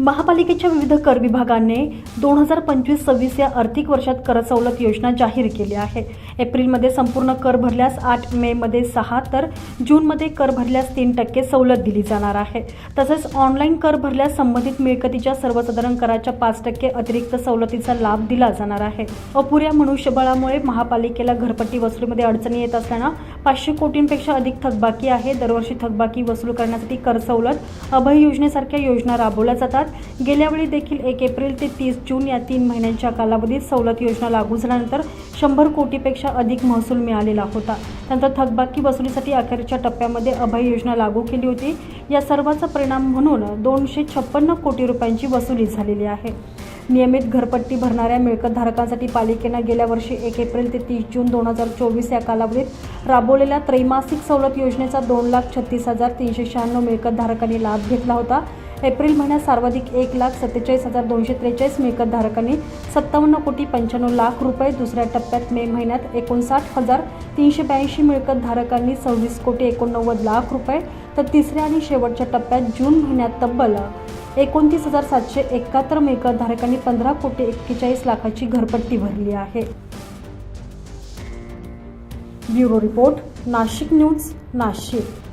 महापालिकेच्या विविध कर विभागाने दोन हजार पंचवीस सव्वीस या आर्थिक वर्षात कर सवलत योजना जाहीर केली आहे. एप्रिलमध्ये संपूर्ण कर भरल्यास आठ मेमध्ये सहा तर जूनमध्ये कर भरल्यास तीन टक्के सवलत दिली जाणार आहे. तसेच ऑनलाईन कर भरल्यास संबंधित मिळकतीच्या सर्वसाधारण कराच्या पाच टक्के अतिरिक्त सवलतीचा लाभ दिला जाणार आहे. अपुऱ्या मनुष्यबळामुळे महापालिकेला घरपट्टी वसुलीमध्ये अडचणी येत असल्यानं पाचशे कोटींपेक्षा अधिक थकबाकी आहे. दरवर्षी थकबाकी वसूल करण्यासाठी कर सवलत अभय योजनेसारख्या योजना राबवल्या जातात. गेल्यावेळी देखील एक एप्रिल ते तीस जून या तीन महिन्यांच्या कालावधीत सवलत योजना लागू झाल्यानंतर शंभर कोटीपेक्षा अधिक महसूल मिळालेला होता. त्यानंतर थकबाकी वसुलीसाठी अखेरच्या टप्प्यामध्ये अभय योजना लागू केली होती. या सर्वाचा परिणाम म्हणून दोनशे छप्पन्न कोटी रुपयांची वसुली झालेली आहे. नियमित घरपट्टी भरणाऱ्या मिळकतधारकांसाठी पालिकेनं गेल्या वर्षी एक एप्रिल ते तीस जून दोन हजार चोवीस या कालावधीत राबवलेल्या त्रैमासिक सवलत योजनेचा दोन लाख छत्तीस हजार तीनशे शहाण्णव मिळकतधारकांनी लाभ घेतला होता. एप्रिल महिन्यात सर्वाधिक एक लाख सत्तेचाळीस हजार दोनशे त्रेचाळीस मिळकतधारकांनी सत्तावन्न कोटी पंच्याण्णव लाख रुपये दुसऱ्या टप्प्यात मे महिन्यात एकोणसाठ हजार तीनशे ब्याऐंशी मिळकतधारकांनी सव्वीस कोटी एकोणनव्वद लाख रुपये तर तिसऱ्या आणि शेवटच्या टप्प्यात जून महिन्यात तब्बल एकोणतीस हजार सातशे एकाहत्तर मिळकतधारकांनी पंधरा कोटी एक्केचाळीस लाखाची घरपट्टी भरली आहे. Bureau report Nashik news Nashik.